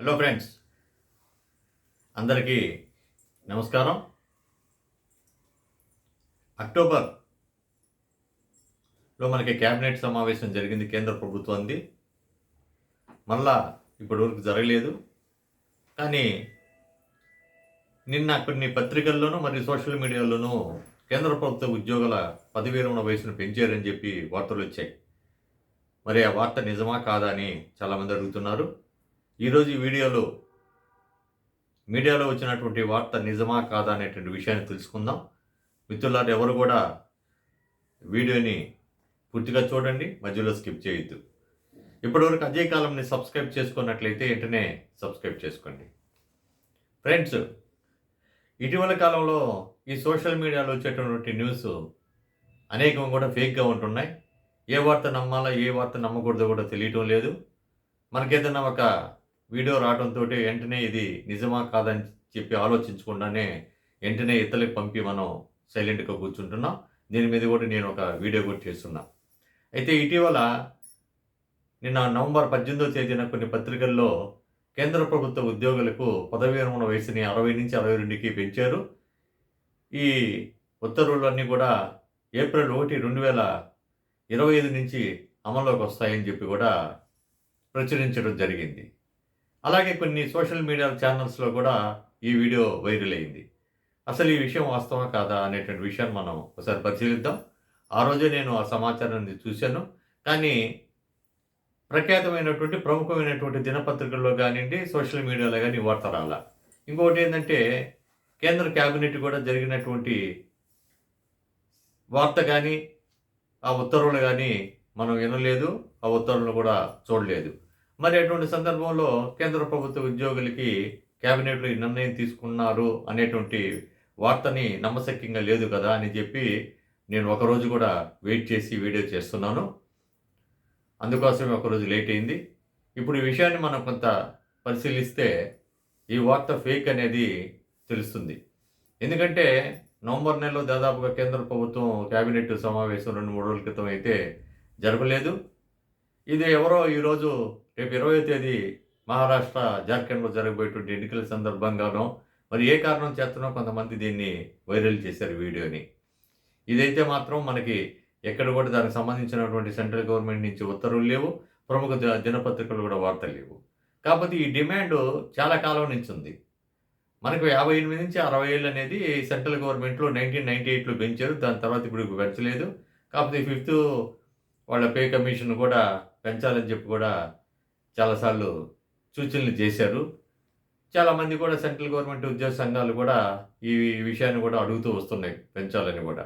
Hello friends అందరికీ నమస్కారం. అక్టోబర్లో మనకి క్యాబినెట్ సమావేశం జరిగింది కేంద్ర ప్రభుత్వంది. మళ్ళా ఇప్పటి వరకు జరగలేదు. కానీ నిన్న కొన్ని పత్రికల్లోనూ మరియు సోషల్ మీడియాలోనూ కేంద్ర ప్రభుత్వ ఉద్యోగుల పదవి వయసును పెంచారని చెప్పి వార్తలు వచ్చాయి. మరి ఆ వార్త నిజమా కాదా అని చాలామంది అడుగుతున్నారు. ఈరోజు ఈ వీడియోలో మీడియాలో వచ్చినటువంటి వార్త నిజమా కాదా అనేటువంటి విషయాన్ని తెలుసుకుందాం. మిత్రులారు ఎవరు కూడా వీడియోని పూర్తిగా చూడండి మధ్యలో స్కిప్ చేయొద్దు. ఇప్పటివరకు అజయ్ కాలంని సబ్స్క్రైబ్ చేసుకున్నట్లయితే వెంటనే సబ్స్క్రైబ్ చేసుకోండి. ఫ్రెండ్స్ ఇటీవల కాలంలో ఈ సోషల్ మీడియాలో వచ్చేటటువంటి న్యూస్ అనేకం కూడా ఫేక్గా ఉంటున్నాయి. ఏ వార్త నమ్మాలా ఏ వార్త నమ్మకూడదో కూడా తెలియటం లేదు. మనకేదైనా ఒక వీడియో రావడంతో వెంటనే ఇది నిజమా కాదని చెప్పి ఆలోచించకుండానే వెంటనే ఇతరులకు పంపి మనం సైలెంట్గా కూర్చుంటున్నాం. దీని మీద కూడా నేను ఒక వీడియో కూడా చేస్తున్నా. అయితే ఇటీవల నిన్న నవంబర్ పద్దెనిమిదో తేదీన కొన్ని పత్రికల్లో కేంద్ర ప్రభుత్వ ఉద్యోగులకు పదవి విరమణ వయసుని అరవై నుంచి అరవై రెండుకి పెంచారు. ఈ ఉత్తర్వులన్నీ కూడా ఏప్రిల్ ఒకటి రెండు వేల ఇరవై ఐదు నుంచి అమల్లోకి వస్తాయని చెప్పి కూడా ప్రచురించడం జరిగింది. అలాగే కొన్ని సోషల్ మీడియా ఛానల్స్లో కూడా ఈ వీడియో వైరల్ అయింది. అసలు ఈ విషయం వాస్తవా కాదా అనేటువంటి విషయాన్ని మనం ఒకసారి పరిశీలిద్దాం. ఆ రోజే నేను ఆ సమాచారాన్ని చూశాను. కానీ ప్రఖ్యాతమైనటువంటి ప్రముఖమైనటువంటి దినపత్రికల్లో కానివ్వండి సోషల్ మీడియాలో కానీ వార్త రాలా ఇంకొకటి ఏంటంటే కేంద్ర క్యాబినెట్ కూడా జరిగినటువంటి వార్త కానీ ఆ ఉత్తర్వులు కానీ మనం వినలేదు ఆ ఉత్తర్వులు కూడా చూడలేదు. మరి అటువంటి సందర్భంలో కేంద్ర ప్రభుత్వ ఉద్యోగులకి క్యాబినెట్లో ఈ నిర్ణయం తీసుకున్నారు అనేటువంటి వార్తని నమ్మశక్యంగా లేదు కదా అని చెప్పి నేను ఒకరోజు కూడా వెయిట్ చేసి వీడియో చేస్తున్నాను. అందుకోసమే ఒకరోజు లేట్ అయింది. ఇప్పుడు ఈ విషయాన్ని మనం కొంత పరిశీలిస్తే ఈ వార్త ఫేక్ అనేది తెలుస్తుంది. ఎందుకంటే నవంబర్ నెలలో దాదాపుగా కేంద్ర ప్రభుత్వం కేబినెట్ సమావేశం రెండు మూడు రోజుల క్రితం అయితే జరపలేదు ఇది ఎవరో ఈరోజు రేపు ఇరవై తేదీ మహారాష్ట్ర జార్ఖండ్లో జరగబోయేటువంటి ఎన్నికల సందర్భంగానో మరి ఏ కారణం చేతనో కొంతమంది దీన్ని వైరల్ చేశారు వీడియోని. ఇదైతే మాత్రం మనకి ఎక్కడ కూడా దానికి సంబంధించినటువంటి సెంట్రల్ గవర్నమెంట్ నుంచి ఉత్తర్వులు లేవు ప్రముఖ దినపత్రికలు కూడా వార్తలు లేవు. కాకపోతే ఈ డిమాండ్ చాలా కాలం నుంచి ఉంది. మనకు యాభై ఎనిమిది నుంచి అరవై ఏళ్ళు అనేది సెంట్రల్ గవర్నమెంట్లో నైన్టీన్ నైన్టీ ఎయిట్లో పెంచారు దాని తర్వాత ఇప్పుడు పెంచలేదు. కాకపోతే ఫిఫ్త్ వాళ్ళ పే కమిషన్ కూడా పెంచాలని చెప్పి కూడా చాలాసార్లు సూచనలు చేశారు. చాలామంది కూడా సెంట్రల్ గవర్నమెంట్ ఉద్యోగ సంఘాలు కూడా ఈ విషయాన్ని కూడా అడుగుతూ వస్తున్నాయి పెంచాలని కూడా.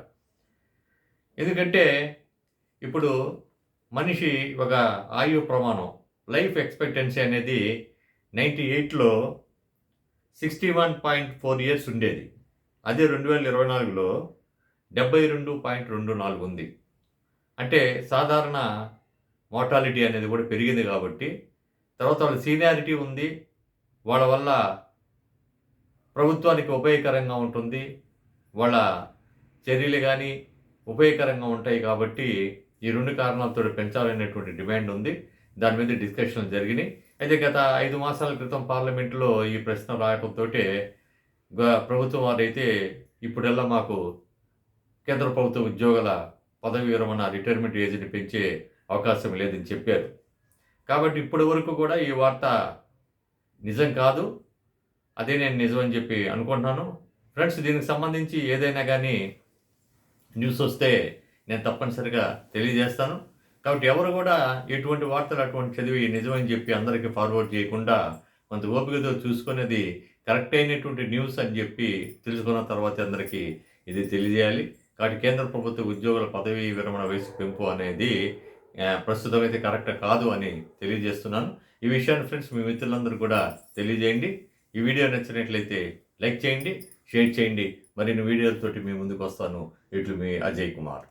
ఎందుకంటే ఇప్పుడు మనిషి ఒక ఆయు ప్రమాణం లైఫ్ ఎక్స్పెక్టెన్సీ అనేది నైంటీ ఎయిట్లో sixty one point four years ఉండేది. అదే రెండు వేల ఇరవై నాలుగులో డెబ్బై రెండు పాయింట్ రెండు నాలుగు ఉంది. అంటే సాధారణ మోర్టాలిటీ అనేది కూడా పెరిగింది కాబట్టి తర్వాత వాళ్ళ సీనియారిటీ ఉంది వాళ్ళ వల్ల ప్రభుత్వానికి ఉపయోగకరంగా ఉంటుంది వాళ్ళ చర్యలు కానీ ఉపయోగకరంగా ఉంటాయి కాబట్టి ఈ రెండు కారణాలతో పెంచాలనేటువంటి డిమాండ్ ఉంది. దాని మీద డిస్కషన్ జరిగినాయి. అయితే గత ఐదు మాసాల క్రితం పార్లమెంట్లో ఈ ప్రశ్న రావడంతో ప్రభుత్వం వారైతే ఇప్పుడెల్లా మాకు కేంద్ర ప్రభుత్వ ఉద్యోగుల పదవి విరమణ రిటైర్మెంట్ ఏజ్ని పెంచే అవకాశం లేదని చెప్పారు. కాబట్టి ఇప్పటి వరకు కూడా ఈ వార్త నిజం కాదు. అదే నేను నిజం అని చెప్పి అనుకుంటున్నాను. ఫ్రెండ్స్ దీనికి సంబంధించి ఏదైనా కానీ న్యూస్ వస్తే నేను తప్పనిసరిగా తెలియజేస్తాను. కాబట్టి ఎవరు కూడా ఎటువంటి వార్తలు అటువంటి చదివి నిజమని చెప్పి అందరికీ ఫార్వర్డ్ చేయకుండా కొంత ఓపికతో చూసుకునేది కరెక్ట్ అయినటువంటి న్యూస్ అని చెప్పి తెలుసుకున్న తర్వాత అందరికీ ఇది తెలియజేయాలి. కాబట్టి కేంద్ర ప్రభుత్వ ఉద్యోగుల పదవీ విరమణ వయసు పెంపు అనేది ప్రస్తుతం అయితే కరెక్ట్ కాదు అని తెలియజేస్తున్నాను. ఈ విషయాన్ని ఫ్రెండ్స్ మీ మిత్రులందరూ కూడా తెలియజేయండి. ఈ వీడియో నచ్చినట్లయితే లైక్ చేయండి షేర్ చేయండి. మరిన్ని వీడియోలతోటి మీ ముందుకు వస్తాను. ఇట్లు మీ అజయ్ కుమార్.